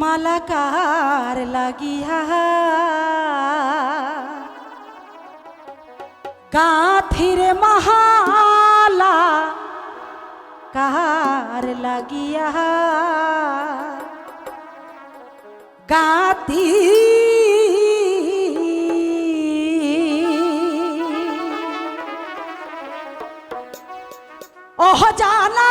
মালাকার লাগিয়া। গাথির মহালা কার লাগিয়া। গাতি ওহ জানা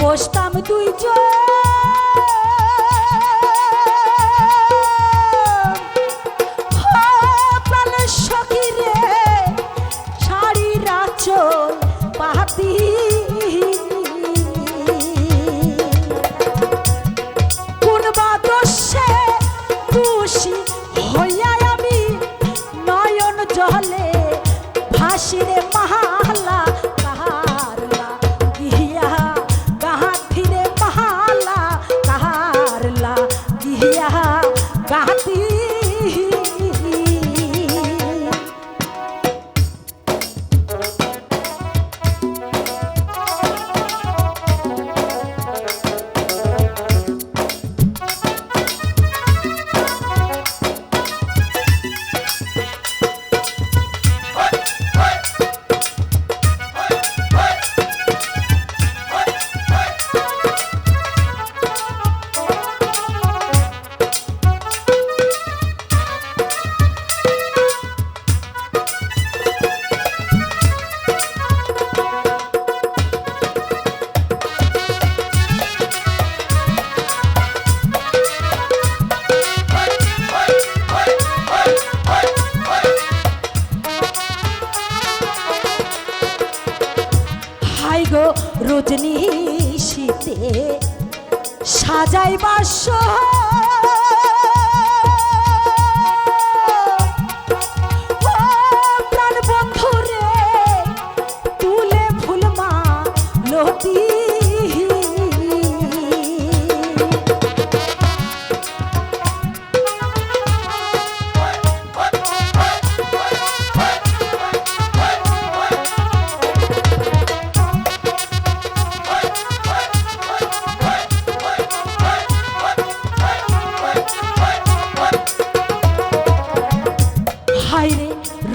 বসতাম দুই জন সাজাই গো রজনী শীতে সাজাই বাস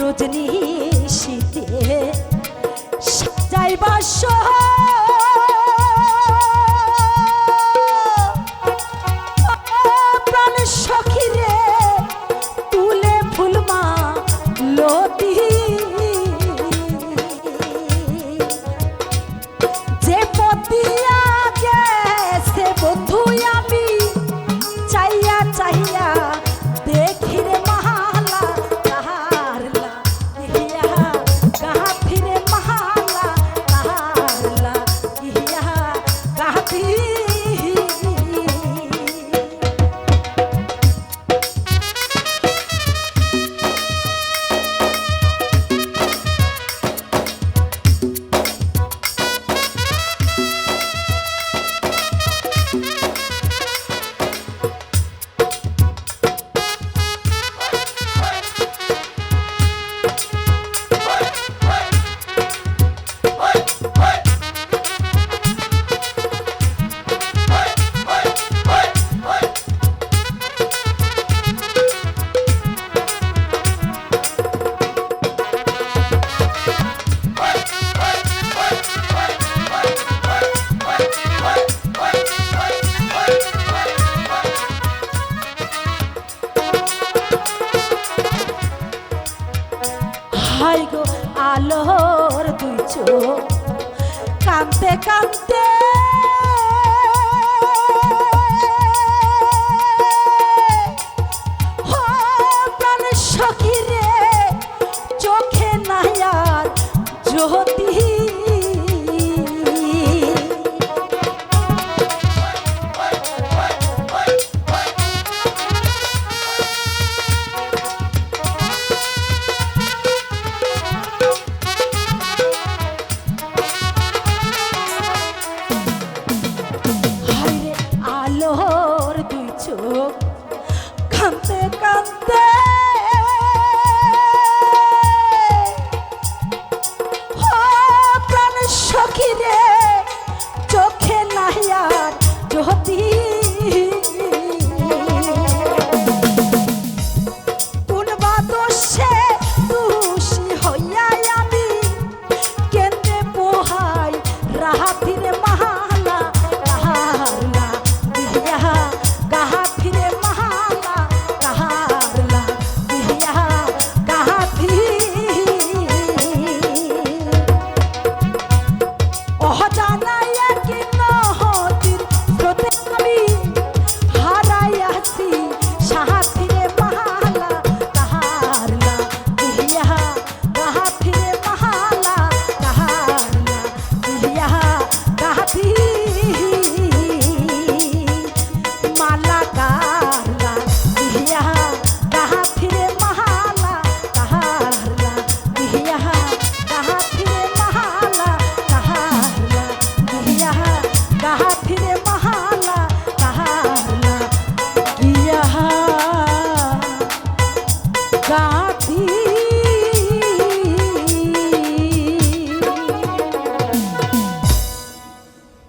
রোজ নিশিতে আলোর দুই চোখ। কাঁদতে কাঁদতে চোখ